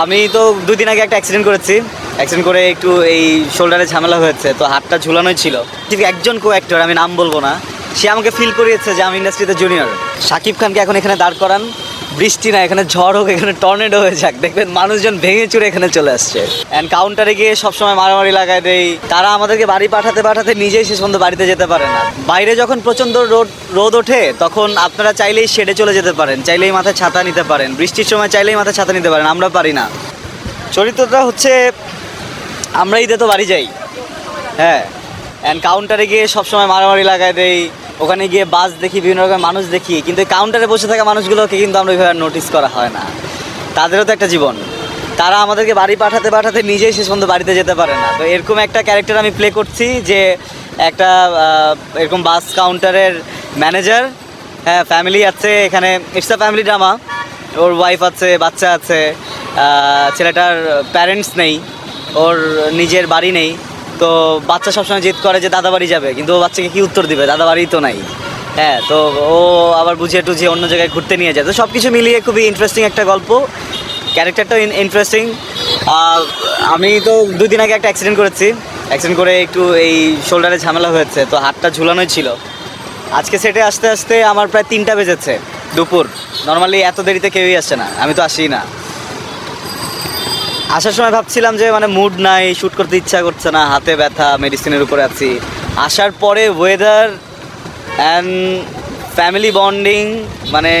আমি তো দুই দিন আগে একটা অ্যাক্সিডেন্ট করেছি। অ্যাক্সিডেন্ট করে একটু এই শোল্ডারে ঝামেলা হয়েছে, তো হাতটা ঝুলানোই ছিল। ঠিক একজন কো অ্যাক্টর আমি নাম বলব না, সে আমাকে ফিল করিয়েছে যে আমি ইন্ডাস্ট্রিতে জুনিয়র শাকিব খানকে এখন এখানে দাঁড় করান। বৃষ্টি না, এখানে ঝড় হোক, এখানে টর্নেডো হয়ে যাক। দেখবেন মানুষজন ভেঙে চুরে এখানে চলে আসছে। অ্যান্ড কাউন্টারে গিয়ে সবসময় মারামারি লাগায় দেই। তারা আমাদেরকে বাড়ি পাঠাতে পাঠাতে নিজেই শেষ পর্যন্ত বাড়িতে যেতে পারে না। বাইরে যখন প্রচণ্ড রোদ রোদ ওঠে, তখন আপনারা চাইলেই শেডে চলে যেতে পারেন, চাইলেই মাথায় ছাতা নিতে পারেন। বৃষ্টির সময় চাইলেই মাথায় ছাতা নিতে পারেন, আমরা পারি না। চরিত্রটা হচ্ছে, আমরা ঈদে তো বাড়ি যাই। হ্যাঁ। অ্যান্ড কাউন্টারে গিয়ে সবসময় মারামারি লাগায় দেই। ওখানে গিয়ে বাস দেখি, বিভিন্ন রকমের মানুষ দেখি, কিন্তু কাউন্টারে বসে থাকা মানুষগুলোকে কিন্তু আমরা ওইভাবে নোটিস করা হয় না। তাদেরও তো একটা জীবন। তারা আমাদেরকে বাড়ি পাঠাতে পাঠাতে নিজেই শেষ পর্যন্ত বাড়িতে যেতে পারে না। তো এরকম একটা ক্যারেক্টার আমি প্লে করছি যে একটা এরকম বাস কাউন্টারের ম্যানেজার হ্যাঁ ফ্যামিলি আছে এখানে। ইটস আ ফ্যামিলি ড্রামা ওর ওয়াইফ আছে, বাচ্চা আছে ছেলেটার প্যারেন্টস নেই, ওর নিজের বাড়ি নেই। তো বাচ্চা সবসময় জিদ করে যে দাদা বাড়ি যাবে, কিন্তু ও বাচ্চাকে কি উত্তর দিবে? দাদা বাড়ি তো নাই। হ্যাঁ তো ও আবার বুঝিয়ে টুঝিয়ে অন্য জায়গায় ঘুরতে নিয়ে যায়। তো সব কিছু মিলিয়ে খুবই ইন্টারেস্টিং একটা গল্প। ক্যারেক্টারটাও ইন্টারেস্টিং আমি তো দুই দিন আগে একটা অ্যাক্সিডেন্ট করেছি। অ্যাক্সিডেন্ট করে একটু এই শোল্ডারে ঝামেলা হয়েছে, তো হাতটা ঝুলানোই ছিল। আজকে সেটে আসতে আসতে আমার প্রায় তিনটা বেজেছে, দুপুর। নর্মালি এত দেরিতে কেউই আসছে না, আমি তো আসি না। আসার সময় ভাবছিলাম যে মানে মুড নাই শ্যুট করতে ইচ্ছা করছে না, হাতে ব্যথা মেডিসিনের উপরে আছি। আসার পরে ওয়েদার অ্যান্ড ফ্যামিলি বন্ডিং মানে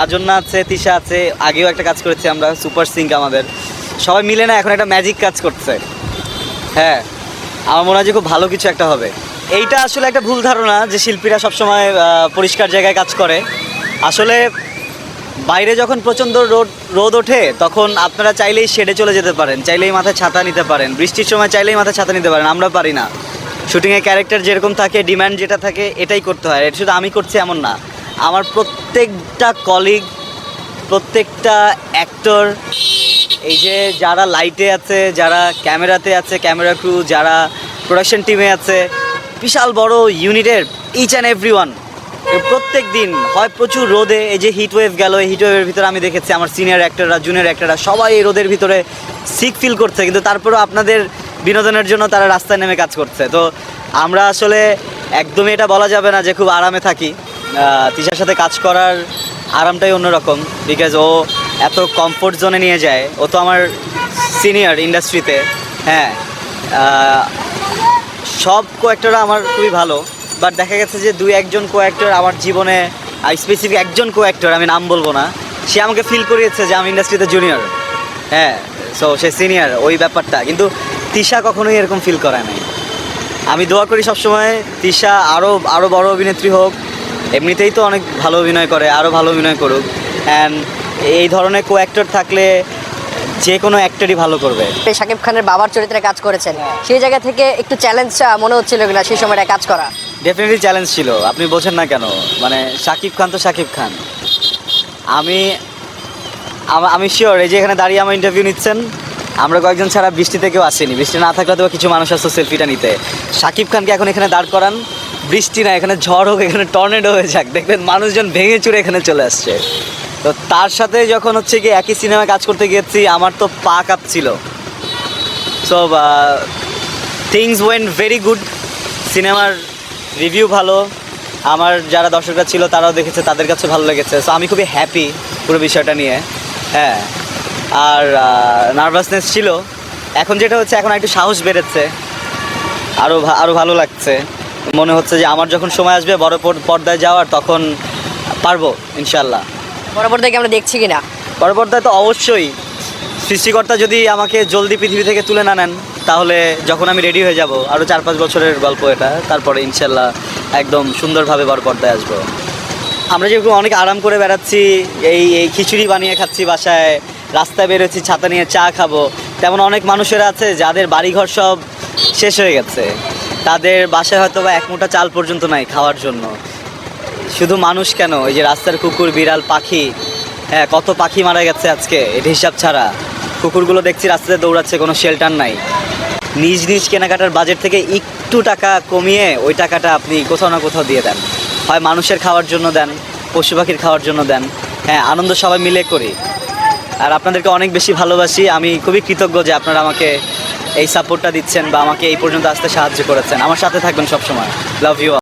রাজন্যা আছে, তিশা আছে, আগেও একটা কাজ করেছি আমরা সুপার সিঙ্ক আমাদের। সবাই মিলে না এখন একটা ম্যাজিক কাজ করছে। হ্যাঁ আমার মনে হয় যে খুব ভালো কিছু একটা হবে। এইটা আসলে একটা ভুল ধারণা যে শিল্পীরা সবসময় পরিষ্কার জায়গায় কাজ করে। আসলে বাইরে যখন প্রচণ্ড রোদ রোদ ওঠে, তখন আপনারা চাইলেই শেডে চলে যেতে পারেন, চাইলেই মাথায় ছাতা নিতে পারেন, বৃষ্টির সময় চাইলেই মাথায় ছাতা নিতে পারেন, আমরা পারি না। শুটিংয়ে ক্যারেক্টার যেরকম থাকে ডিম্যান্ড যেটা থাকে, এটাই করতে হয়, এটা শুধু আমি করছি এমন না। আমার প্রত্যেকটা কলিগ প্রত্যেকটা অ্যাক্টর এই যে যারা লাইটে আছে, যারা ক্যামেরাতে আছে ক্যামেরা ক্রু যারা প্রোডাকশন টিমে আছে, বিশাল বড় ইউনিটের ইচ অ্যান্ড এভরি ওয়ান প্রত্যেক দিন হয় প্রচুর রোদে, এই যে হিট ওয়েভ গেল, এই হিট ওয়েভের ভিতরে আমি দেখেছি আমার সিনিয়র অ্যাক্টররা জুনিয়র অ্যাক্টররা সবাই এই রোদের ভিতরে সিক ফিল করছে। কিন্তু তারপরেও আপনাদের বিনোদনের জন্য তারা রাস্তায় নেমে কাজ করছে। তো আমরা আসলে একদমই এটা বলা যাবে না যে খুব আরামে থাকি। তিশার সাথে কাজ করার আরামটাই অন্যরকম বিকজ ও এত কমফোর্ট জোনে নিয়ে যায়। ও তো আমার সিনিয়র ইন্ডাস্ট্রিতে হ্যাঁ সব কোয়াক্টররা আমার খুবই ভালো। বাট দেখা গেছে যে দুই একজন কোয়াক্টর আমার জীবনে স্পেসিফিক একজন কোয়াক্টর আমি নাম বলব না, সে আমাকে ফিল করিয়েছে যে আমি ইন্ডাস্ট্রিতে জুনিয়র হ্যাঁ সো সে সিনিয়র ওই ব্যাপারটা। কিন্তু তিশা কখনোই এরকম ফিল করায় নাই। আমি দোয়া করি সবসময় তিশা আরও আরও বড় অভিনেত্রী হোক, এমনিতেই তো অনেক ভালো অভিনয় করে আরও ভালো অভিনয় করুক। অ্যান্ড এই ধরনের কো অ্যাক্টর থাকলে যে কোনো অ্যাক্টরই ভালো করবে। শাকিব খানের বাবার চরিত্রে কাজ করেছেন। সেই জায়গা থেকে একটু চ্যালেঞ্জ মনে হচ্ছিল কিনা সেই সময়টা কাজ করা। ডেফিনেটলি চ্যালেঞ্জ ছিল আপনি বোঝেন না কেন? মানে শাকিব খান তো শাকিব খান। আমি আমি শিওর এই যে এখানে দাঁড়িয়ে আমার ইন্টারভিউ নিচ্ছেন আমরা কয়েকজন ছাড়া বৃষ্টিতে কেউ আসেনি। বৃষ্টি না থাকলে তো কিছু মানুষ আসতো সেলফিটা নিতে। শাকিব খানকে এখন এখানে দাঁড় করান। বৃষ্টি না এখানে ঝড় হোক এখানে টর্নেডো হয়ে যাক। দেখবেন মানুষজন ভেঙে চুরে এখানে চলে আসছে। তো তার সাথে যখন হচ্ছে কি একই সিনেমায় কাজ করতে গিয়েছি আমার তো পা কাঁপছিল। So things went very good সিনেমার রিভিউ ভালো। আমার যারা দর্শকরা ছিল, তারাও দেখেছে, তাদের কাছে ভালো লেগেছে। সো আমি খুবই হ্যাপি পুরো বিষয়টা নিয়ে। হ্যাঁ। আর নার্ভাসনেস ছিল। এখন যেটা হচ্ছে, এখন একটু সাহস বেড়েছে। আরও আরও ভালো লাগছে। মনে হচ্ছে যে, আমার যখন সময় আসবে, বড় পর- পর্দায় যাওয়ার, তখন পারব ইনশাল্লাহ পরবর্তী আমরা দেখছি কিনা? পর্দায় তো অবশ্যই। সৃষ্টিকর্তা যদি আমাকে জলদি পৃথিবী থেকে তুলে না নেন, তাহলে যখন আমি রেডি হয়ে যাব আরও চার পাঁচ বছরের গল্প এটা, তারপরে ইনশাল্লাহ একদম সুন্দরভাবে বড় পর্দায় আসব। আমরা যেরকম অনেক আরাম করে বেড়াচ্ছি, এই এই খিচুড়ি বানিয়ে খাচ্ছি বাসায়, রাস্তায় বেরোচ্ছি, ছাতা নিয়ে চা খাব, তেমন অনেক মানুষের আছে যাদের বাড়িঘর সব শেষ হয়ে গেছে। তাদের বাসায় হয়তো বা এক মুঠা চাল পর্যন্ত নাই খাওয়ার জন্য। শুধু মানুষ কেন? এই যে রাস্তার কুকুর, বিড়াল, পাখি হ্যাঁ কত পাখি মারা গেছে আজকে? এটা হিসাব ছাড়া। কুকুরগুলো দেখছি রাস্তাতে দৌড়াচ্ছে, কোনো শেল্টার নাই। নিজ নিজ কেনাকাটার বাজেট থেকে একটু টাকা কমিয়ে ওই টাকাটা আপনি কোথাও না কোথাও দিয়ে দেন। হয় মানুষের খাওয়ার জন্য দেন, পশু পাখির খাওয়ার জন্য দেন। হ্যাঁ আনন্দ সবাই মিলে করি। আর আপনাদেরকে অনেক বেশি ভালোবাসি। আমি খুবই কৃতজ্ঞ যে আপনারা আমাকে এই সাপোর্টটা দিচ্ছেন বা আমাকে এই পর্যন্ত আসতে সাহায্য করেছেন। আমার সাথে থাকবেন সবসময়। Love you